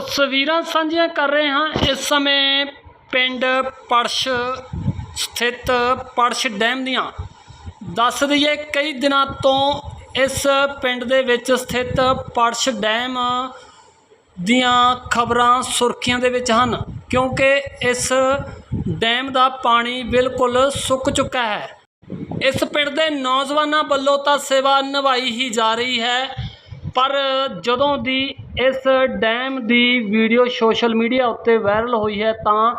ਤਸਵੀਰਾਂ ਸਾਂਝੀਆਂ ਕਰ ਰਹੇ ਹਾਂ। ਇਸ ਸਮੇਂ ਪਿੰਡ ਪੜਸ਼ ਸਥਿਤ ਪੜਸ਼ ਡੈਮ ਦੀਆਂ। ਦੱਸ ਦਈਏ ਕਈ ਦਿਨਾਂ ਤੋਂ ਇਸ ਪਿੰਡ ਦੇ ਵਿੱਚ ਸਥਿਤ ਪੜਸ਼ ਡੈਮ ਦੀਆਂ ਖਬਰਾਂ ਸੁਰਖੀਆਂ ਦੇ ਵਿੱਚ ਹਨ, ਕਿਉਂਕਿ ਇਸ ਡੈਮ ਦਾ ਪਾਣੀ ਬਿਲਕੁਲ ਸੁੱਕ ਚੁੱਕਾ ਹੈ। ਇਸ ਪਿੰਡ ਦੇ ਨੌਜਵਾਨਾਂ ਵੱਲੋਂ ਤਾਂ ਸੇਵਾ ਨਿਭਾਈ ਹੀ ਜਾ ਰਹੀ ਹੈ, ਪਰ ਜਦੋਂ ਦੀ ਇਸ ਡੈਮ ਦੀ ਵੀਡੀਓ ਸੋਸ਼ਲ ਮੀਡੀਆ ਉੱਤੇ ਵਾਇਰਲ ਹੋਈ ਹੈ ਤਾਂ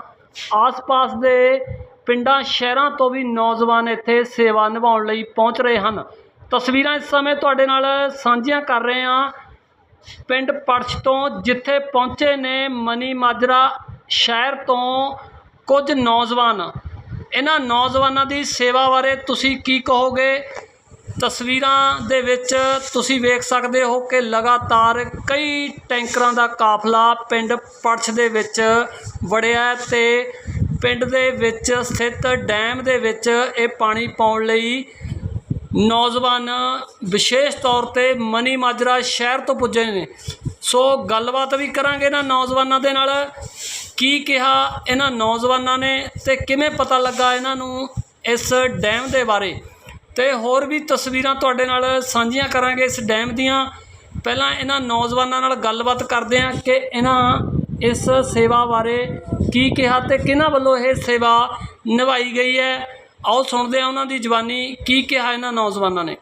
ਆਸ-ਪਾਸ ਦੇ ਪਿੰਡਾਂ, ਸ਼ਹਿਰਾਂ ਤੋਂ ਵੀ ਨੌਜਵਾਨ ਇੱਥੇ ਸੇਵਾ ਨਿਭਾਉਣ ਲਈ ਪਹੁੰਚ ਰਹੇ ਹਨ। ਤਸਵੀਰਾਂ ਇਸ ਸਮੇਂ ਤੁਹਾਡੇ ਨਾਲ ਸਾਂਝੀਆਂ ਕਰ ਰਹੇ ਹਾਂ। ਪਿੰਡ ਪੜਛ ਤੋਂ ਜਿੱਥੇ ਪਹੁੰਚੇ ਨੇ ਮਨੀ ਮਾਜਰਾ ਸ਼ਹਿਰ ਤੋਂ ਕੁਝ ਨੌਜਵਾਨ। ਇਹਨਾਂ ਨੌਜਵਾਨਾਂ ਦੀ ਸੇਵਾ ਬਾਰੇ ਤੁਸੀਂ ਕੀ ਕਹੋਗੇ? ਤਸਵੀਰਾਂ ਦੇ ਵਿੱਚ ਤੁਸੀਂ ਵੇਖ ਸਕਦੇ ਹੋ ਕਿ ਲਗਾਤਾਰ ਕਈ ਟੈਂਕਰਾਂ ਦਾ ਕਾਫਲਾ ਪਿੰਡ ਪੜਛ ਦੇ ਵਿੱਚ ਵੜਿਆ ਹੈ ਤੇ ਪਿੰਡ ਦੇ ਵਿੱਚ ਸਥਿਤ ਡੈਮ ਦੇ ਵਿੱਚ ਇਹ ਪਾਣੀ ਪਾਉਣ ਲਈ ਨੌਜਵਾਨ ਵਿਸ਼ੇਸ਼ ਤੌਰ ਤੇ ਮਨੀ ਮਾਜਰਾ ਸ਼ਹਿਰ ਤੋਂ ਪੁੱਜੇ ਨੇ। ਸੋ ਗੱਲਬਾਤ ਵੀ ਕਰਾਂਗੇ ਇਹਨਾਂ ਨੌਜਵਾਨਾਂ ਦੇ ਨਾਲ। ਕੀ ਕਿਹਾ ਇਹਨਾਂ ਨੌਜਵਾਨਾਂ ਨੇ ਤੇ ਕਿਵੇਂ ਪਤਾ ਲੱਗਾ ਇਹਨਾਂ ਨੂੰ ਇਸ ਡੈਮ ਦੇ ਬਾਰੇ? ਤੇ ਹੋਰ ਵੀ ਤਸਵੀਰਾਂ ਤੁਹਾਡੇ ਨਾਲ ਸਾਂਝੀਆਂ ਕਰਾਂਗੇ ਇਸ ਡੈਮ ਦੀਆਂ। ਪਹਿਲਾਂ ਇਹਨਾਂ ਨੌਜਵਾਨਾਂ ਨਾਲ ਗੱਲਬਾਤ ਕਰਦੇ ਹਾਂ ਕਿ ਇਹਨਾਂ ਇਸ ਸੇਵਾ ਬਾਰੇ ਕੀ ਕਿਹਾ ਤੇ ਕਿਹਨਾਂ ਵੱਲੋਂ ਇਹ ਸੇਵਾ ਨਿਭਾਈ ਗਈ ਹੈ। ਆਓ ਸੁਣਦੇ ਹਾਂ ਉਹਨਾਂ ਦੀ ਜਵਾਨੀ, ਕੀ ਕਿਹਾ ਇਹਨਾਂ ਨੌਜਵਾਨਾਂ ਨੇ।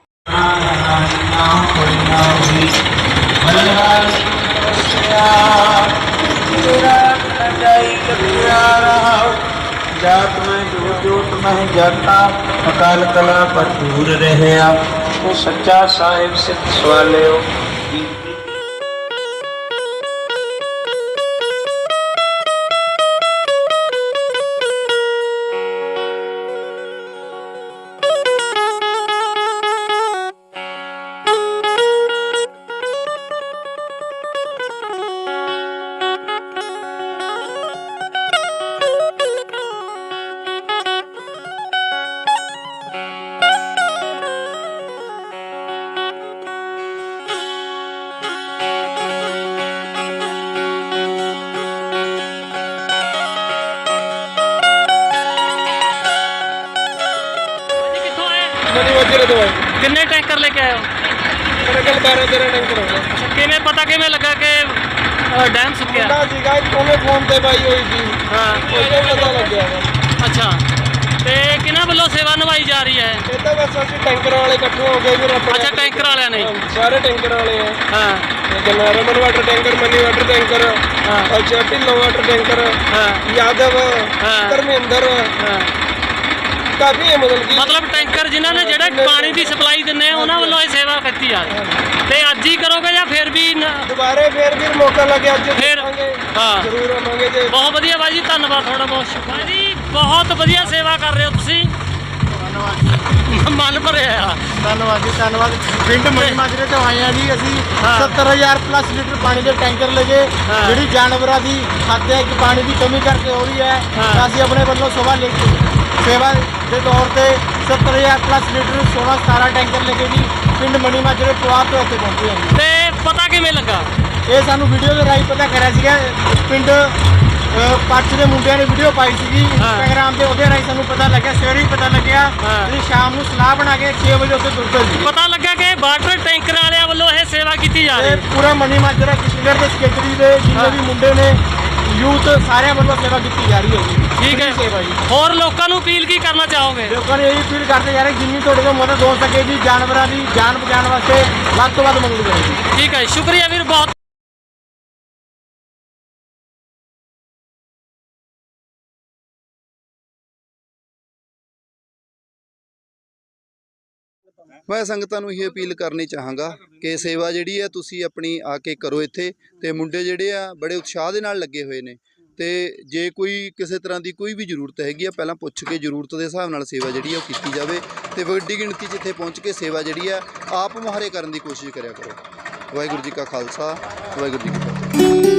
ਜਾਤ ਮੈਂ ਜੋਤ ਮੈਂ ਜਾਤਾ ਅਕਾਲ ਕਲਾ ਭਰਪੂਰ ਰਹਿਆ। ਉਹ ਸੱਚਾ ਸਾਹਿਬ ਸਿੱਧ ਸਵਾਲਿਓ ਮਨੀ ਵਜਰੇ ਤੋਂ ਆਏ ਕਿੰਨੇ ਟੈਂਕਰ ਲੈ ਕੇ ਆਏ ਹੋ? ਮੇਰੇ ਕੋਲ 12 13 ਟੈਂਕਰ ਹੋ ਗਏ ਅੱਛਾ ਕਿਵੇਂ ਪਤਾ ਕਿਵੇਂ ਲੱਗਾ ਕਿ ਅ, ਡੈਮ ਸੁੱਕਿਆ? ਮੁੰਡਾ ਸੀਗਾ ਇੱਕ ਉਹਨੇ ਫੋਨ ਤੇ ਬਾਈ ਹੋਈ ਸੀ। ਹਾਂ। ਉਹਦੇ ਪਤਾ ਲੱਗਿਆ ਵਾ। ਅੱਛਾ। ਤੇ ਕਿਹਨਾਂ ਵੱਲੋਂ ਸੇਵਾ ਨਿਭਾਈ ਜਾ ਰਹੀ ਹੈ? ਇਹ ਤਾਂ ਬਸ ਅਸੀਂ ਟੈਂਕਰ ਵਾਲੇ ਇਕੱਠੇ ਹੋ ਗਏ ਫਿਰ ਆਪਣੇ ਅੱਛਾ ਟੈਂਕਰ ਵਾਲਿਆਂ ਨੇ। ਹਾਂ, ਸਾਰੇ ਟੈਂਕਰ ਵਾਲੇ ਆ। ਹਾਂ। ਜਨਾ Raman water tanker Mani water tanker ਹਾਂ। ਅੱਛਾ ਢਿੱਲੋਂ ਵਾਟਰ ਟੈਂਕਰ ਹਾਂ। ਯਾਦਵ ਹਾਂ। ਧਰਮਿੰਦਰ ਹਾਂ। ਕਾਫੀ ਹੈ ਮਤਲਬ ਕਿ ਮਤਲਬ ਟੈਂਕਰ ਜਿਨ੍ਹਾਂ ਨੇ ਜਿਹੜਾ ਪਾਣੀ ਦੀ ਸਪਲਾਈ ਦਿੰਦੇ ਆ ਉਹਨਾਂ ਵੱਲੋਂ ਇਹ ਸੇਵਾ ਕੀਤੀ ਹੈ ਤੇ ਅੱਜ ਹੀ ਕਰੋਗੇ ਜਾਂ ਫਿਰ ਵੀ ਨ- ਦੁਬਾਰੇ ਫੇਰ ਫਿਰ ਮੌਕਾ ਲੱਗਿਆ ਅੱਜ ਫਿਰ ਦੇਖਾਂਗੇ। ਹਾਂ ਜ਼ਰੂਰ ਆਵਾਂਗੇ ਜੇ ਬਹੁਤ ਵਧੀਆ ਬਾਈ ਜੀ ਧੰਨਵਾਦ ਤੁਹਾਡਾ ਬਹੁਤ ਸ਼ੁਕਰੀਆ ਜੀ ਬਹੁਤ ਵਧੀਆ ਸੇਵਾ ਕਰ ਰਹੇ ਹੋ ਤੁਸੀਂ ਮਨ ਭਰਿਆ ਆ ਧੰਨਵਾਦ ਜੀ ਧੰਨਵਾਦ ਪਿੰਡ ਮਣੀ ਮਾਜਰੇ ਤੋਂ ਆਏ ਆ ਜੀ ਅਸੀਂ ਹਾਂ। 70000 ਪਲੱਸ ਲੀਟਰ ਪਾਣੀ ਦੇ ਟੈਂਕਰ ਲਗੇ ਹਾਂ। ਜਿਹੜੀ ਜਾਨਵਰਾਂ ਦੀ ਖਾਤੇ ਕਿ ਪਾਣੀ ਦੀ ਕਮੀ ਕਰਕੇ ਹੋ ਰਹੀ ਹੈ ਹਾਂ। ਤਾਂ ਅਸੀਂ ਆਪਣੇ ਵੱਲੋਂ ਸੇਵਾ ਲੈ ਸੇਵਾ ਦੇ ਤੌਰ ਤੇ 70000 ਪਲੱਸ ਲੀਟਰ 16 17 ਟੈਂਕਰ ਲਗੇ ਜੀ ਪਿੰਡ ਮਣੀ ਮਾਜਰੇ ਪੁਆਧ ਤੋਂ ਉੱਥੇ ਪਹੁੰਚੇ ਹਾਂ ਜੀ। ਤੇ ਪਤਾ ਕਿਵੇਂ ਲੱਗਾ? ਇਹ ਸਾਨੂੰ ਵੀਡੀਓ ਦੇ ਰਾਹੀਂ ਪਤਾ ਕਰਿਆ ਸੀਗਾ ਪਿੰਡ ਪੱਛ ਦੇ ਮੁੰਡਿਆਂ ਨੇ ਵੀਡੀਓ ਪਾਈ ਸੀਗੀ ਇੰਸਟਾਗ੍ਰਾਮ ਤੇ ਉਹਦੇ ਰਾਹੀਂ ਸਾਨੂੰ ਪਤਾ ਲੱਗਿਆ ਸਵੇਰੇ ਹੀ ਪਤਾ ਲੱਗਿਆ। ਅਸੀਂ ਸ਼ਾਮ ਨੂੰ ਸਲਾਹ ਬਣਾ ਕੇ 6 ਵਜੇ ਉੱਥੇ ਤੁਰ ਪਏ ਜੀ ਪਤਾ ਲੱਗਾ ਕਿ ਵਾਟਰ ਟੈਂਕਰ ਵਾਲਿਆਂ ਵੱਲੋਂ ਇਹ ਸੇਵਾ ਕੀਤੀ ਜਾ ਰਹੀ ਹੈ ਪੂਰਾ ਮਨੀ ਮਾਜਰਾ ਕਿਸ਼ਨਗੜ ਦੇ ਸਕੇਟਰੀ ਦੇ ਜਿੰਨੇ ਵੀ ਮੁੰਡੇ ਨੇ ਯੂਥ ਸਾਰਿਆਂ ਵੱਲੋਂ ਸੇਵਾ ਕੀਤੀ ਜਾ ਰਹੀ ਹੈ ਜੀ। ਠੀਕ ਹੈ। ਸੇਵਾ ਜੀ। ਹੋਰ ਲੋਕਾਂ ਨੂੰ ਅਪੀਲ ਕੀ ਕਰਨਾ ਚਾਹੋਗੇ? ਲੋਕਾਂ ਨੇ ਇਹ ਅਪੀਲ ਕਰਦੇ ਜਾ ਰਹੇ ਜਿੰਨੀ ਤੁਹਾਡੇ ਤੋਂ ਮਦਦ ਹੋ ਸਕੇ ਜੀ ਜਾਨਵਰਾਂ ਦੀ ਜਾਨ ਬਚਾਉਣ ਵਾਸਤੇ ਵੱਧ ਤੋਂ ਵੱਧ ਮਦਦ ਕਰੋ ਜੀ। ਠੀਕ ਹੈ ਸ਼ੁਕਰੀਆ ਵੀਰ ਬਹੁਤ ਮੈਂ ਸੰਗਤਾਂ ਨੂੰ ਇਹ ਅਪੀਲ ਕਰਨੀ ਚਾਹਾਂਗਾ ਕਿ ਸੇਵਾ ਜਿਹੜੀ ਹੈ ਤੁਸੀਂ ਆਪਣੀ ਆ ਕੇ ਕਰੋ ਇੱਥੇ ਤੇ ਮੁੰਡੇ ਜਿਹੜੇ ਆ ਬੜੇ ਉਤਸ਼ਾਹ ਦੇ ਨਾਲ ਲੱਗੇ ਹੋਏ ਨੇ ਤੇ ਜੇ ਕੋਈ ਕਿਸੇ ਤਰ੍ਹਾਂ ਦੀ ਕੋਈ ਵੀ ਜ਼ਰੂਰਤ ਹੈਗੀ ਆ ਪਹਿਲਾਂ ਪੁੱਛ ਕੇ ਜ਼ਰੂਰਤ ਦੇ ਹਿਸਾਬ ਨਾਲ ਸੇਵਾ ਜਿਹੜੀ ਆ ਉਹ ਕੀਤੀ ਜਾਵੇ ਤੇ ਵੱਡੀ ਗਿਣਤੀ 'ਚ ਇੱਥੇ ਪਹੁੰਚ ਕੇ ਸੇਵਾ ਜਿਹੜੀ ਆ ਆਪ ਮੁਹਾਰੇ ਕਰਨ ਦੀ ਕੋਸ਼ਿਸ਼ ਕਰਿਆ ਕਰੋ। ਵਾਹਿਗੁਰੂ ਜੀ ਕਾ ਖਾਲਸਾ, ਵਾਹਿਗੁਰੂ ਜੀ ਕੀ ਫਤਿਹ।